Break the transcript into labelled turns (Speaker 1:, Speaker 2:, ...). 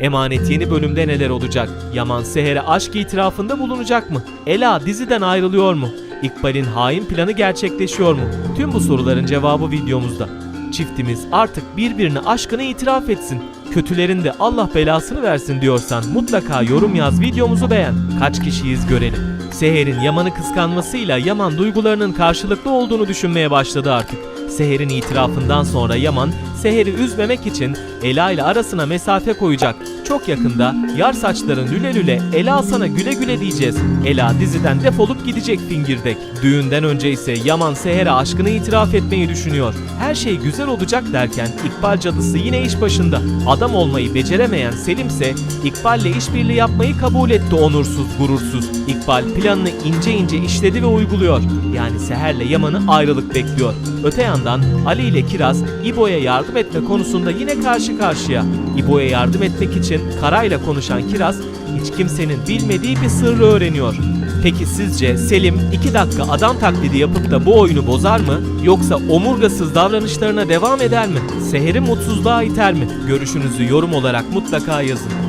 Speaker 1: Emanet yeni bölümde neler olacak? Yaman Seher'e aşk itirafında bulunacak mı? Ela diziden ayrılıyor mu? İkbal'in hain planı gerçekleşiyor mu? Tüm bu soruların cevabı videomuzda. Çiftimiz artık birbirine aşkını itiraf etsin. Kötülerin de Allah belasını versin diyorsan mutlaka yorum yaz videomuzu beğen. Kaç kişiyiz görelim. Seher'in Yaman'ı kıskanmasıyla Yaman duygularının karşılıklı olduğunu düşünmeye başladı artık. Seher'in itirafından sonra Yaman, Seher'i üzmemek için Ela ile arasına mesafe koyacak. Çok yakında yar saçların lüle lüle Ela sana güle güle diyeceğiz. Ela diziden defolup gidecek fingirdek. Düğünden önce ise Yaman Seher'e aşkını itiraf etmeyi düşünüyor. Her şey güzel olacak derken İkbal cadısı yine iş başında. Adam olmayı beceremeyen Selim ise İkbal'le işbirliği yapmayı kabul etti onursuz, gurursuz. İkbal planını ince ince işledi ve uyguluyor. Yani Seher'le Yaman'ı ayrılık bekliyor. Öte yandan Ali ile Kiraz İbo'ya yardım etme konusunda yine karşı karşıya. İbo'ya yardım etmek için Kara'yla konuşan Kiraz hiç kimsenin bilmediği bir sırrı öğreniyor. Peki sizce Selim 2 dakika adam taklidi yapıp da bu oyunu bozar mı? Yoksa omurgasız davranışlarına devam eder mi? Seher'i mutsuzluğa iter mi? Görüşünüzü yorum olarak mutlaka yazın.